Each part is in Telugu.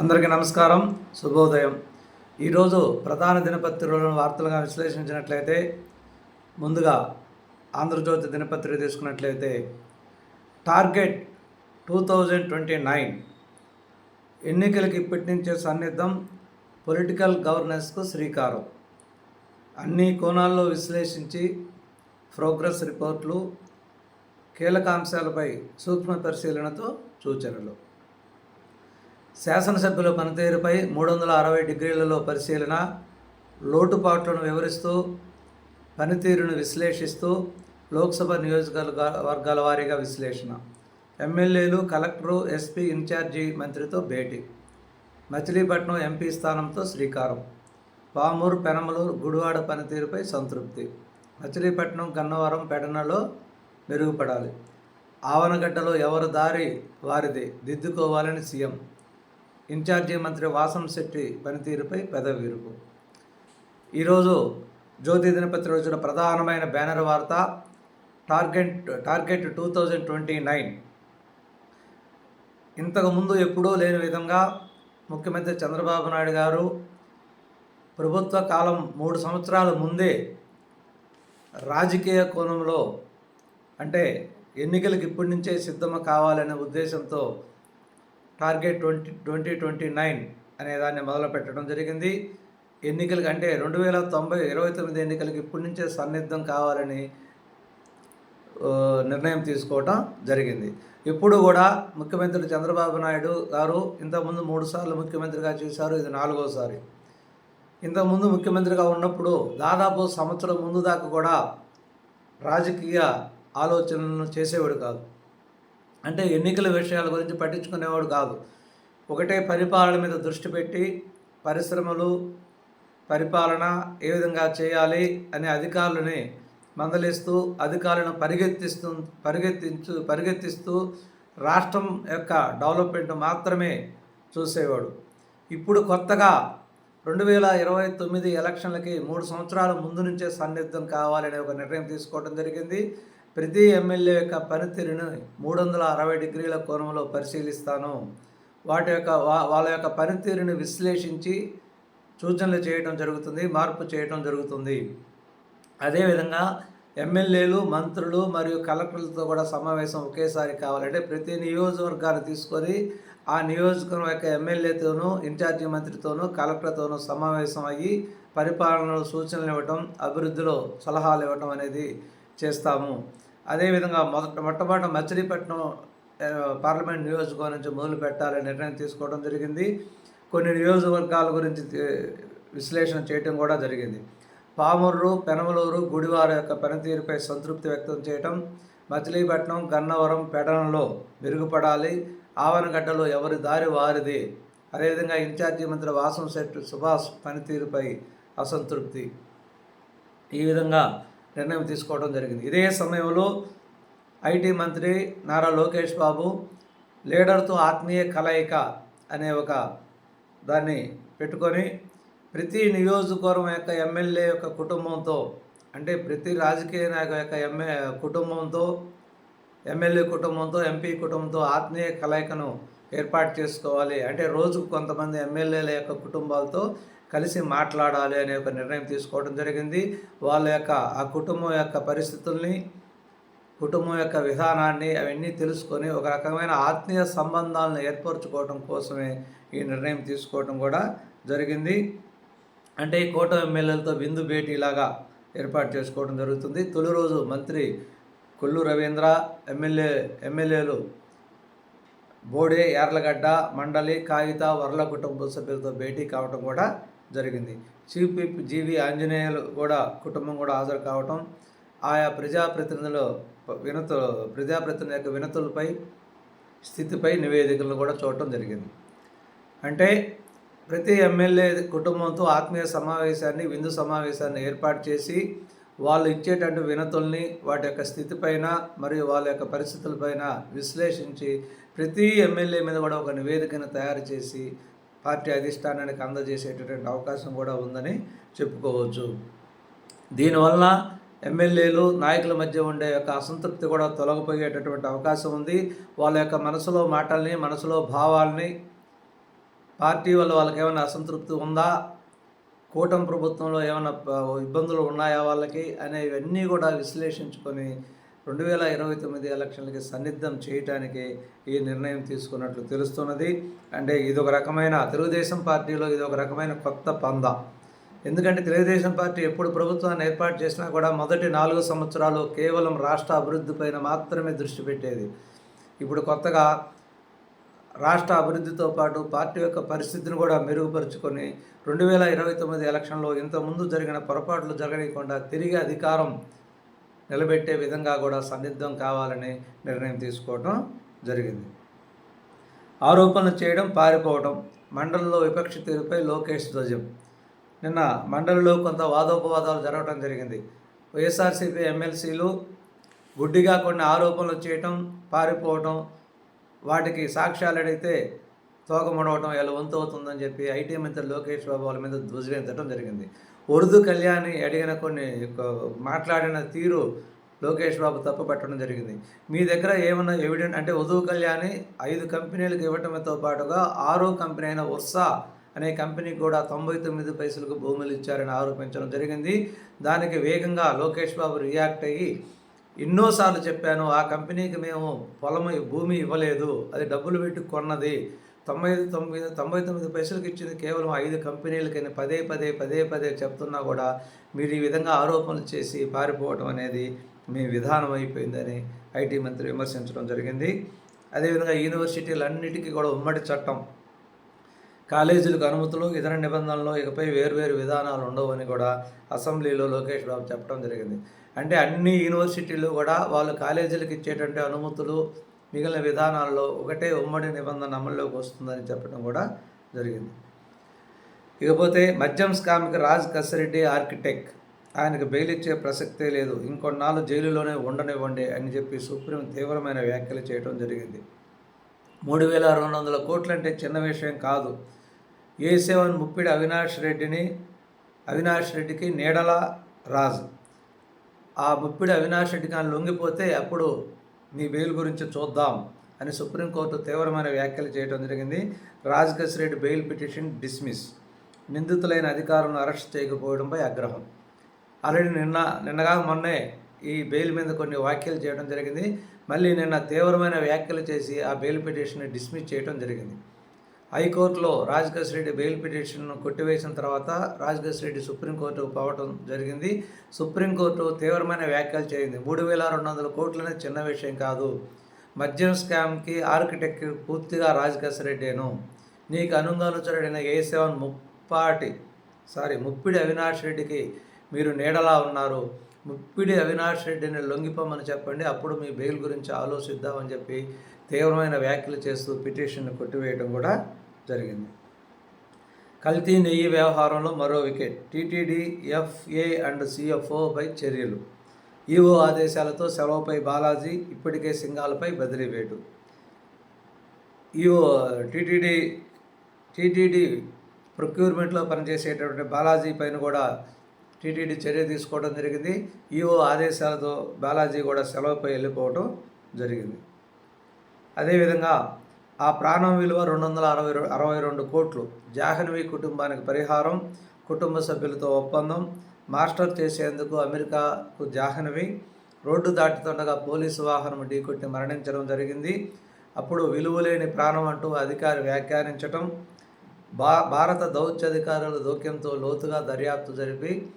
అందరికీ నమస్కారం శుభోదయం. ఈరోజు ప్రధాన దినపత్రికలను వార్తలుగా విశ్లేషించినట్లయితే ముందుగా ఆంధ్రజ్యోతి దినపత్రిక తీసుకున్నట్లయితే target two thousand twenty nine ఎన్నికలకు ఇప్పటి నుంచే సన్నిద్ధం పొలిటికల్ గవర్నెన్స్కు శ్రీకారం. అన్ని కోణాల్లో విశ్లేషించి ప్రోగ్రెస్ రిపోర్ట్లు కీలక అంశాలపై సూక్ష్మ పరిశీలనతో సూచనలు. శాసనసభ్యుల పనితీరుపై మూడు వందల అరవై డిగ్రీలలో పరిశీలన లోటుపాట్లను వివరిస్తూ పనితీరును విశ్లేషిస్తూ లోక్సభ నియోజకవర్గ వర్గాల వారీగా విశ్లేషణ. ఎమ్మెల్యేలు కలెక్టరు ఎస్పీ ఇన్ఛార్జి మంత్రితో భేటీ. మచిలీపట్నం ఎంపీ స్థానంతో శ్రీకారం. పామూరు పెనమలూరు గుడివాడ పనితీరుపై సంతృప్తి. మచిలీపట్నం గన్నవరం పెడనలో మెరుగుపడాలి. ఆవనగడ్డలో ఎవరి దారి వారిది దిద్దుకోవాలని సీఎం. ఇన్ఛార్జి మంత్రి వాసం శెట్టి పనితీరుపై పెదవి ఈరోజు జ్యోతి దినపత్రి వచ్చిన ప్రధానమైన బ్యానర్ వార్త target target two thousand twenty nine. ఇంతకుముందు ఎప్పుడూ లేని విధంగా ముఖ్యమంత్రి చంద్రబాబు నాయుడు గారు ప్రభుత్వ కాలం మూడు సంవత్సరాల ముందే రాజకీయ కోణంలో అంటే ఎన్నికలకు ఇప్పటి నుంచే సిద్ధం కావాలనే ఉద్దేశంతో target twenty twenty twenty nine అనే దాన్ని మొదలు పెట్టడం జరిగింది. ఎన్నికలకి అంటే రెండు వేల తొంభై ఇరవై తొమ్మిది ఎన్నికలకి ఇప్పటి నుంచే సన్నిద్ధం కావాలని నిర్ణయం తీసుకోవటం జరిగింది. ఇప్పుడు కూడా ముఖ్యమంత్రి చంద్రబాబు నాయుడు గారు ఇంతకుముందు మూడు సార్లు ముఖ్యమంత్రిగా చేశారు ఇది నాలుగోసారి. ఇంతకుముందు ముఖ్యమంత్రిగా ఉన్నప్పుడు దాదాపు సంవత్సరం ముందు దాకా కూడా రాజకీయ ఆలోచనలను చేసేవాడు కాదు. అంటే ఎన్నికల విషయాల గురించి పట్టించుకునేవాడు కాదు. ఒకటే పరిపాలన మీద దృష్టి పెట్టి పరిశ్రమలు పరిపాలన ఏ విధంగా చేయాలి అనే అధికారులని మందలిస్తూ అధికారులను పరిగెత్తిస్తూ పరిగెత్తించు పరిగెత్తిస్తూ రాష్ట్రం యొక్క డెవలప్మెంట్ మాత్రమే చూసేవాడు. ఇప్పుడు కొత్తగా రెండు వేల ఇరవై తొమ్మిది ఎలక్షన్లకి మూడు సంవత్సరాల ముందు నుంచే సన్నిద్ధం కావాలనే ఒక నిర్ణయం తీసుకోవడం జరిగింది. ప్రతి ఎమ్మెల్యే యొక్క పనితీరును మూడు వందల అరవై డిగ్రీల కోణంలో పరిశీలిస్తాను. వాటి యొక్క వా- వాళ్ళ యొక్క పనితీరుని విశ్లేషించి సూచనలు చేయడం జరుగుతుంది మార్పు చేయడం జరుగుతుంది. అదేవిధంగా ఎమ్మెల్యేలు మంత్రులు మరియు కలెక్టర్లతో కూడా సమావేశం ఒకేసారి కావాలంటే ప్రతి నియోజకవర్గాన్ని తీసుకొని ఆ నియోజకవర్గం యొక్క ఎమ్మెల్యేతోనూ ఇన్ఛార్జి మంత్రితోనూ కలెక్టర్తోనూ సమావేశం అయ్యి పరిపాలనలో సూచనలు ఇవ్వటం అభివృద్ధిలో సలహాలు ఇవ్వటం అనేది చేస్తాము. అదేవిధంగా మొదట మొట్టమొదట మచిలీపట్నం పార్లమెంట్ నియోజకవర్గం నుంచి మొదలు పెట్టాలని నిర్ణయం తీసుకోవడం జరిగింది. కొన్ని నియోజకవర్గాల గురించి విశ్లేషణ చేయటం కూడా జరిగింది. పామూరు పెనమలూరు గుడివార యొక్క పనితీరుపై సంతృప్తి వ్యక్తం చేయటం మచిలీపట్నం గన్నవరం పెడనలో మెరుగుపడాలి ఆవనగడ్డలో ఎవరి దారి వారిది. అదేవిధంగా ఇన్ఛార్జి మంత్రి వాసం శెట్టి సుభాష్ పనితీరుపై అసంతృప్తి. ఈ విధంగా నిర్ణయం తీసుకోవడం జరిగింది. ఇదే సమయంలో ఐటీ మంత్రి నారా లోకేష్ బాబు లీడర్తో ఆత్మీయ కలయిక అనే ఒక దాన్ని పెట్టుకొని ప్రతి నియోజకవర్గం యొక్క ఎమ్మెల్యే యొక్క కుటుంబంతో అంటే ప్రతి రాజకీయ నాయకు యొక్క ఎమ్మె కుటుంబంతో ఎమ్మెల్యే కుటుంబంతో ఎంపీ కుటుంబంతో ఆత్మీయ కలయికను ఏర్పాటు చేసుకోవాలి. అంటే రోజుకు కొంతమంది ఎమ్మెల్యేల యొక్క కుటుంబాలతో కలిసి మాట్లాడాలి అనే ఒక నిర్ణయం తీసుకోవడం జరిగింది. వాళ్ళ యొక్క ఆ కుటుంబం యొక్క పరిస్థితుల్ని కుటుంబం యొక్క విధానాన్ని అవన్నీ తెలుసుకొని ఒక రకమైన ఆత్మీయ సంబంధాలను ఏర్పరచుకోవడం కోసమే ఈ నిర్ణయం తీసుకోవడం కూడా జరిగింది. అంటే ఈ కోట ఎమ్మెల్యేలతో విందు భేటీలాగా ఏర్పాటు చేసుకోవడం జరుగుతుంది. తొలి రోజు మంత్రి కొల్లు రవీంద్ర ఎమ్మెల్యే ఎమ్మెల్యేలు బోడే యార్లగడ్డ మండలి కాగిత వరల కుటుంబ సభ్యులతో భేటీ కావటం కూడా జరిగింది. చీఫ్ విప్ జీవి ఆంజనేయులు కూడా కుటుంబం కూడా హాజరు కావటం ఆయా ప్రజాప్రతినిధులు వినతు ప్రజాప్రతినిధుల యొక్క వినతులపై స్థితిపై నివేదికలను కూడా చూడటం జరిగింది. అంటే ప్రతి ఎమ్మెల్యే కుటుంబంతో ఆత్మీయ సమావేశాన్ని విందు సమావేశాన్ని ఏర్పాటు చేసి వాళ్ళు ఇచ్చేటువంటి వినతుల్ని వాటి యొక్క స్థితిపైన మరియు వాళ్ళ యొక్క పరిస్థితులపైన విశ్లేషించి ప్రతి ఎమ్మెల్యే మీద కూడా ఒక నివేదికను తయారు చేసి పార్టీ అధిష్టానానికి అందజేసేటటువంటి అవకాశం కూడా ఉందని చెప్పుకోవచ్చు. దీనివల్ల ఎమ్మెల్యేలు నాయకుల మధ్య ఉండే యొక్క అసంతృప్తి కూడా తొలగిపోయేటటువంటి అవకాశం ఉంది. వాళ్ళ యొక్క మనసులో మాటల్ని మనసులో భావాల్ని పార్టీ వల్ల వాళ్ళకి ఏమైనా అసంతృప్తి ఉందా? కూటమి ప్రభుత్వంలో ఏమైనా ఇబ్బందులు ఉన్నాయా వాళ్ళకి? అనేవన్నీ కూడా విశ్లేషించుకొని రెండు వేల ఇరవై తొమ్మిది ఎలక్షన్లకి సన్నిద్ధం చేయటానికి ఈ నిర్ణయం తీసుకున్నట్లు తెలుస్తున్నది. అంటే ఇది ఒక రకమైన తెలుగుదేశం పార్టీలో ఇది ఒక రకమైన కొత్త పంద. ఎందుకంటే తెలుగుదేశం పార్టీ ఎప్పుడు ప్రభుత్వాన్ని ఏర్పాటు చేసినా కూడా మొదటి నాలుగు సంవత్సరాలు కేవలం రాష్ట్ర అభివృద్ధి పైన మాత్రమే దృష్టి పెట్టేది. ఇప్పుడు కొత్తగా రాష్ట్ర అభివృద్ధితో పాటు పార్టీ యొక్క పరిస్థితిని కూడా మెరుగుపరుచుకొని రెండు వేల ఇరవై తొమ్మిది ఎలక్షన్లో ఇంతకుముందు జరిగిన పొరపాట్లు జరగనీయకుండా తిరిగి అధికారం నిలబెట్టే విధంగా కూడా సన్నిద్ధం కావాలని నిర్ణయం తీసుకోవడం జరిగింది. ఆరోపణలు చేయడం పారిపోవడం మండలిలో విపక్ష తీరుపై లోకేష్ ధ్వజం. నిన్న మండలిలో కొంత వాదోపవాదాలు జరగడం జరిగింది. వైఎస్ఆర్సీపీ ఎమ్మెల్సీలు గుడ్డిగా కొన్ని ఆరోపణలు చేయటం పారిపోవటం వాటికి సాక్ష్యాలు అడిగితే తోక ఎలా వంతు అవుతుందని చెప్పి ఐటీ మంత్రి లోకేష్ బాబు వాళ్ళ మీద ధ్వజమెత్తడం జరిగింది. ఉర్దూ కళ్యాణి అడిగిన కొన్ని మాట్లాడిన తీరు లోకేష్ బాబు తప్పు పెట్టడం జరిగింది. మీ దగ్గర ఏమన్నా ఎవిడెంట్ అంటే ఉర్దూ కళ్యాణి ఐదు కంపెనీలకు ఇవ్వటంతో పాటుగా ఆరో కంపెనీ అయిన ఉర్సా అనే కంపెనీకి కూడా తొంభై తొమ్మిది పైసలకు భూములు ఇచ్చారని ఆరోపించడం జరిగింది. దానికి వేగంగా లోకేష్ బాబు రియాక్ట్ అయ్యి ఎన్నోసార్లు చెప్పాను ఆ కంపెనీకి మేము పొలం భూమి ఇవ్వలేదు అది డబ్బులు పెట్టి కొన్నది తొంభై తొమ్మిది తొంభై తొమ్మిది పైసలకు ఇచ్చింది కేవలం ఐదు కంపెనీలకైనా పదే పదే పదే పదే చెప్తున్నా కూడా మీరు ఈ విధంగా ఆరోపణలు చేసి పారిపోవడం అనేది మీ విధానం అయిపోయిందని ఐటీ మంత్రి విమర్శించడం జరిగింది. అదేవిధంగా యూనివర్సిటీలన్నిటికీ కూడా ఉమ్మడి చట్టం కాలేజీలకు అనుమతులు ఇతర నిబంధనలు ఇకపై వేరువేరు విధానాలు ఉండవని కూడా అసెంబ్లీలో లోకేష్ బాబు చెప్పడం జరిగింది. అంటే అన్ని యూనివర్సిటీలు కూడా వాళ్ళు కాలేజీలకు ఇచ్చేటువంటి అనుమతులు మిగిలిన విధానాల్లో ఒకటే ఉమ్మడి నిబంధన అమల్లోకి వస్తుందని చెప్పడం కూడా జరిగింది. ఇకపోతే మద్యం స్కామిక రాజ్ కసిరెడ్డి ఆర్కిటెక్ట్ ఆయనకు బెయిల్ ఇచ్చే ప్రసక్తే లేదు. ఇంకొన్నాళ్ళు జైలులోనే ఉండనివ్వండి అని చెప్పి సుప్రీం తీవ్రమైన వ్యాఖ్యలు చేయడం జరిగింది. మూడు వేల రెండు వందల కోట్లంటే చిన్న విషయం కాదు. ఏ సెవెన్ ముప్పిడి అవినాష్ రెడ్డిని అవినాష్ రెడ్డికి నీడల రాజు. ఆ ముప్పిడి అవినాష్ రెడ్డికి ఆయన లొంగిపోతే అప్పుడు నీ బెయిల్ గురించి చూద్దాం అని సుప్రీంకోర్టు తీవ్రమైన వ్యాఖ్యలు చేయడం జరిగింది. Raj Reddy bail petition dismiss. నిందితులైన అధికారులను అరెస్ట్ చేయకపోవడంపై ఆగ్రహం. ఆల్రెడీ నిన్న నిన్నగా మొన్నే ఈ బెయిల్ మీద కొన్ని వ్యాఖ్యలు చేయడం జరిగింది. మళ్ళీ నిన్న తీవ్రమైన వ్యాఖ్యలు చేసి ఆ బెయిల్ పిటిషన్ డిస్మిస్ చేయడం జరిగింది. హైకోర్టులో రాజకేశ్ రెడ్డి బెయిల్ పిటిషన్ను కొట్టివేసిన తర్వాత రాజకేశ్ రెడ్డి సుప్రీంకోర్టుకు పోవటం జరిగింది. సుప్రీంకోర్టు తీవ్రమైన వ్యాఖ్యలు చేయింది. మూడు వేల రెండు వందల కోట్లనే చిన్న విషయం కాదు. మద్యం స్కామ్కి ఆర్కిటెక్ట్ పూర్తిగా రాజకేశ్ రెడ్డేను నీకు అనుగానుచరుడైన A seven Muppati sorry Muppidi Avinash రెడ్డికి మీరు నీడలా ఉన్నారు. ముప్పిడి అవినాష్ రెడ్డిని లొంగిపోమని చెప్పండి. అప్పుడు మీ బెయిల్ గురించి ఆలోచిద్దామని చెప్పి తీవ్రమైన వ్యాఖ్యలు చేస్తూ పిటిషన్ను కొట్టివేయడం కూడా జరిగింది. కల్తీ నెయ్యి వ్యవహారంలో మరో వికెట్. టీటీడీ ఎఫ్ఏ అండ్ సిఎఫ్ఓపై చర్యలు. ఈఓ ఆదేశాలతో సెలవుపై బాలాజీ ఇప్పటికే సింగాలపై బదిలీ వేటు ఈఓ టీటీడీ టీటీడీ ప్రొక్యూర్మెంట్లో పనిచేసేటటువంటి బాలాజీ పైన కూడా టీటీడీ చర్య తీసుకోవడం జరిగింది. ఈఓ ఆదేశాలతో బాలాజీ కూడా సెలవుపై వెళ్ళిపోవడం జరిగింది. అదేవిధంగా ఆ ప్రాణం విలువ రెండు వందల అరవై అరవై రెండు కోట్లు. జాహ్నవి కుటుంబానికి పరిహారం కుటుంబ సభ్యులతో ఒప్పందం. మాస్టర్ చేసేందుకు అమెరికాకు జాహ్నవి. రోడ్డు దాటుతుండగా పోలీసు వాహనం ఢీకొట్టి మరణించడం జరిగింది. అప్పుడు విలువలేని ప్రాణం అంటూ అధికారి వ్యాఖ్యానించటం. భా భారత దౌత్యాధికారుల జోక్యంతో లోతుగా దర్యాప్తు జరిపి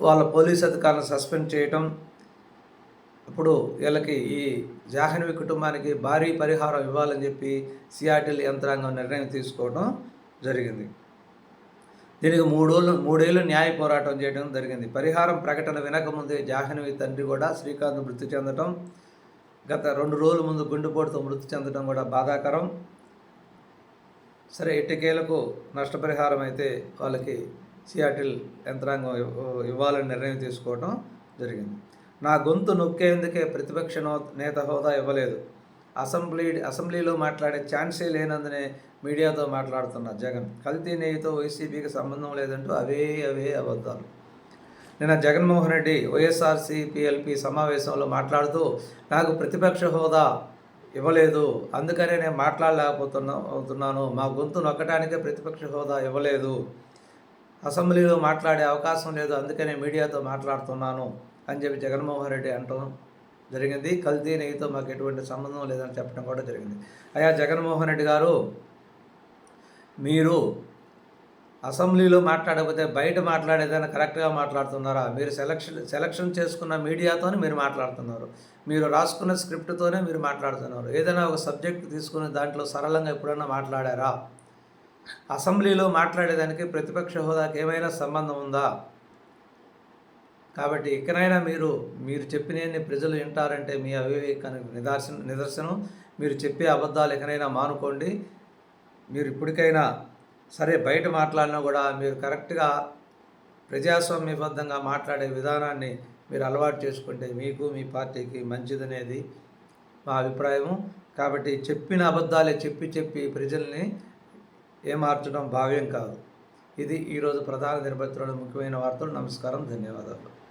వాళ్ళ పోలీస్ అధికారులను సస్పెండ్ చేయటం. అప్పుడు వీళ్ళకి ఈ జాహ్నవి కుటుంబానికి భారీ పరిహారం ఇవ్వాలని చెప్పి సిఆర్టీల్ యంత్రాంగం నిర్ణయం తీసుకోవడం జరిగింది. దీనికి మూడోళ్ళు మూడేళ్ళు న్యాయ పోరాటం చేయడం జరిగింది. పరిహారం ప్రకటన వినకముందే జాహ్నవి తండ్రి కూడా శ్రీకాంత్ మృతి చెందడం గత రెండు రోజుల ముందు గుండెపోటుతో మృతి చెందడం కూడా బాధాకరం. సరే ఇటుకేలకు నష్టపరిహారం అయితే వాళ్ళకి సిఆర్టిల్ యంత్రాంగం ఇవ్వాలని నిర్ణయం తీసుకోవడం జరిగింది. నా గొంతు నొక్కేందుకే ప్రతిపక్ష నో- నేత హోదా ఇవ్వలేదు. అసెంబ్లీ అసెంబ్లీలో మాట్లాడే ఛాన్సే లేనందునే మీడియాతో మాట్లాడుతున్న జగన్. కల్తీ నెయ్యితో వైసీపీకి సంబంధం లేదంటూ అవే అవే అబద్ధాలు. నిన్న జగన్మోహన్ రెడ్డి వైఎస్ఆర్సీపీఎల్పీ సమావేశంలో మాట్లాడుతూ నాకు ప్రతిపక్ష హోదా ఇవ్వలేదు. అందుకనే నేను మాట్లాడలేకపోతున్నా అవుతున్నాను. మా గొంతు నొక్కడానికే ప్రతిపక్ష హోదా ఇవ్వలేదు. అసెంబ్లీలో మాట్లాడే అవకాశం లేదు. అందుకనే మీడియాతో మాట్లాడుతున్నాను. అని చెప్పి జగన్మోహన్ రెడ్డి అంటడం జరిగింది. కల్తీ నెయ్యితో మాకు ఎటువంటి సంబంధం లేదని చెప్పడం కూడా జరిగింది. అయ్యా జగన్మోహన్ రెడ్డి గారు మీరు అసెంబ్లీలో మాట్లాడకపోతే బయట మాట్లాడేదైనా కరెక్ట్గా మాట్లాడుతున్నారా? మీరు సెలక్షన్ సెలక్షన్ చేసుకున్న మీడియాతోనే మీరు మాట్లాడుతున్నారు. మీరు రాసుకున్న స్క్రిప్ట్తోనే మీరు మాట్లాడుతున్నారు. ఏదైనా ఒక సబ్జెక్ట్ తీసుకుని దాంట్లో సరళంగా ఎప్పుడైనా మాట్లాడారా? అసెంబ్లీలో మాట్లాడేదానికి ప్రతిపక్ష హోదాకి ఏమైనా సంబంధం ఉందా? కాబట్టి ఇకనైనా మీరు మీరు చెప్పినన్ని ప్రజలు వింటారంటే మీ అవివేకానికి నిదర్శన నిదర్శనం. మీరు చెప్పే అబద్ధాలు ఎక్కడైనా మానుకోండి. మీరు ఇప్పటికైనా సరే బయట మాట్లాడినా కూడా మీరు కరెక్ట్గా ప్రజాస్వామ్యబద్ధంగా మాట్లాడే విధానాన్ని మీరు అలవాటు చేసుకుంటే మీకు మీ పార్టీకి మంచిదనేది మా అభిప్రాయము. కాబట్టి చెప్పిన అబద్ధాలే చెప్పి చెప్పి ప్రజల్ని ఏమార్చడం భావ్యం కాదు. ఇది ఈరోజు ప్రధాన దినపత్రికలో ముఖ్యమైన వార్తలు. నమస్కారం. ధన్యవాదాలు.